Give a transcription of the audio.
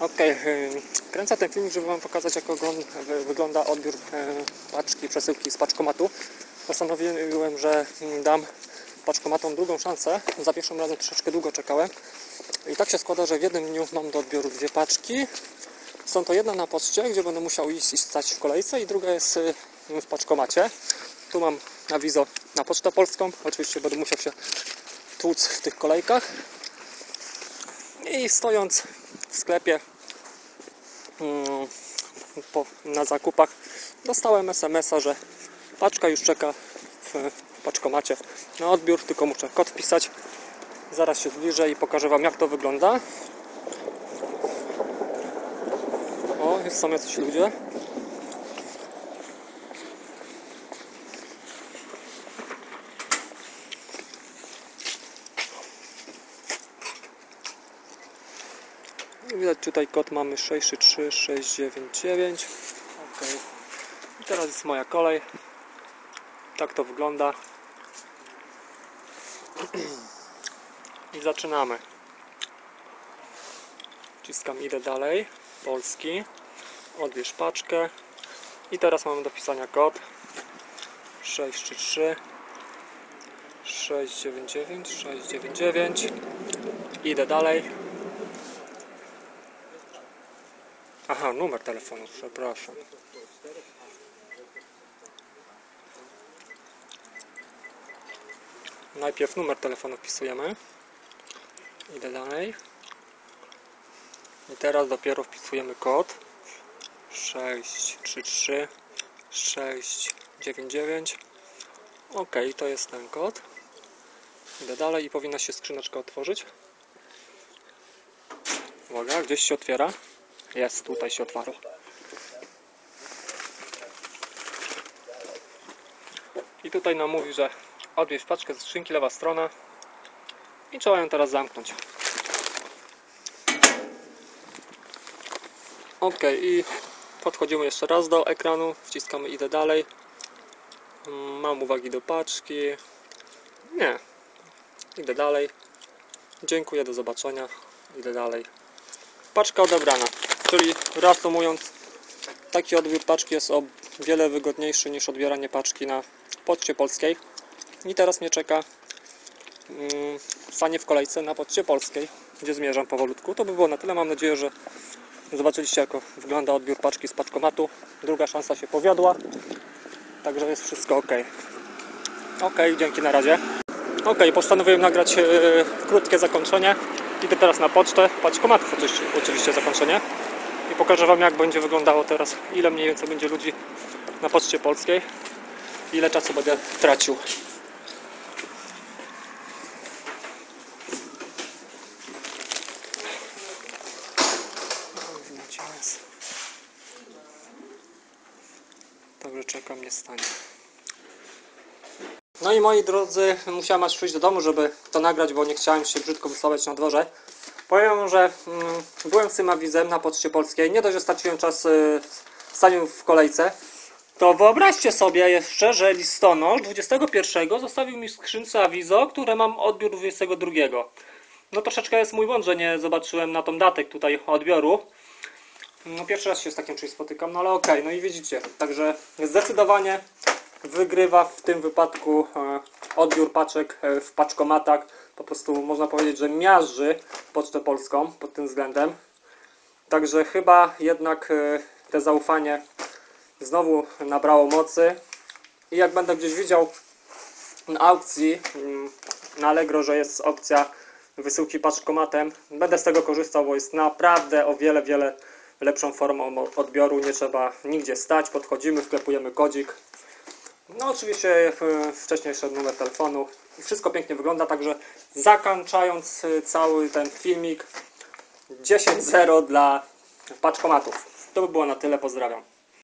Okej, y, kręcę ten film, żeby Wam pokazać, jak wy- wygląda odbiór e, paczki, przesyłki z paczkomatu. Postanowiłem, że dam paczkomatom drugą szansę. Za pierwszym razem troszeczkę długo czekałem. I tak się składa, że w jednym dniu mam do odbioru dwie paczki. Są to jedna na poczcie, gdzie będę musiał iść i stać w kolejce, i druga jest w paczkomacie. Tu mam awizo na Pocztę Polską. Oczywiście będę musiał się tłuc w tych kolejkach. I stojąc w sklepie mm, na zakupach dostałem SMS-a, że paczka już czeka w paczkomacie na odbiór, tylko muszę kod wpisać. Zaraz się zbliżę i pokażę Wam jak to wygląda. O, są jacyś ludzie. Widać tutaj kod mamy 633699. Ok. I teraz jest moja kolej. Tak to wygląda. I zaczynamy. Wciskam idę dalej. Polski. Odbierz paczkę. I teraz mamy do pisania kod 633 699 699 Idę dalej. Aha, numer telefonu, przepraszam. Najpierw numer telefonu wpisujemy. Idę dalej. I teraz dopiero wpisujemy kod 633 699 Ok, to jest ten kod. Idę dalej i powinna się skrzyneczka otworzyć. Uwaga, gdzieś się otwiera. Jest, tutaj się otwarło. I tutaj nam mówi, że odwieź paczkę z skrzynki, lewa strona. I trzeba ją teraz zamknąć. Ok, i podchodzimy jeszcze raz do ekranu, wciskamy idę dalej. Mm, Mam uwagi do paczki. Nie. Idę dalej. Dziękuję, do zobaczenia. Idę dalej. Paczka odebrana. Czyli reasumując, taki odbiór paczki jest o wiele wygodniejszy niż odbieranie paczki na poczcie polskiej. I teraz mnie czeka mm, stanie w kolejce na poczcie polskiej, gdzie zmierzam powolutku. To by było na tyle. Mam nadzieję, że zobaczyliście, jak wygląda odbiór paczki z paczkomatu. Druga szansa się powiodła. Także jest wszystko ok. Ok, dzięki na razie. Ok, postanowiłem nagrać e, krótkie zakończenie. Idę teraz na pocztę, oczywiście, oczywiście zakończenie. I pokażę Wam jak będzie wyglądało teraz, ile mniej więcej będzie ludzi na poczcie polskiej. Ile czasu będę tracił. Także czekam, nie stanie. No i moi drodzy, musiałem aż przyjść do domu, żeby to nagrać, bo nie chciałem się brzydko wysławiać na dworze. Powiem, że mm, byłem z tym awizem na Poczcie Polskiej. Nie dość, że straciłem czas y, staniu w kolejce, to wyobraźcie sobie jeszcze, że listonosz 21 zostawił mi w skrzynce awizo, które mam odbiór 22. No troszeczkę jest mój błąd, że nie zobaczyłem na tą datę tutaj odbioru. No pierwszy raz się z takim czymś spotykam, no ale okej, no i widzicie. Także zdecydowanie wygrywa w tym wypadku e, odbiór paczek e, w paczkomatach. Po prostu można powiedzieć, że miażdży Pocztę Polską pod tym względem. Także chyba jednak e, te zaufanie znowu nabrało mocy. I jak będę gdzieś widział na aukcji mm, na Allegro, że jest opcja wysyłki paczkomatem, będę z tego korzystał, bo jest naprawdę o wiele, wiele lepszą formą odbioru. Nie trzeba nigdzie stać, podchodzimy, wklepujemy kodzik. No oczywiście e, wcześniej jeszcze numer telefonu wszystko pięknie wygląda, także zakończając e, cały ten filmik 10-0 dla paczkomatów. To by było na tyle, pozdrawiam.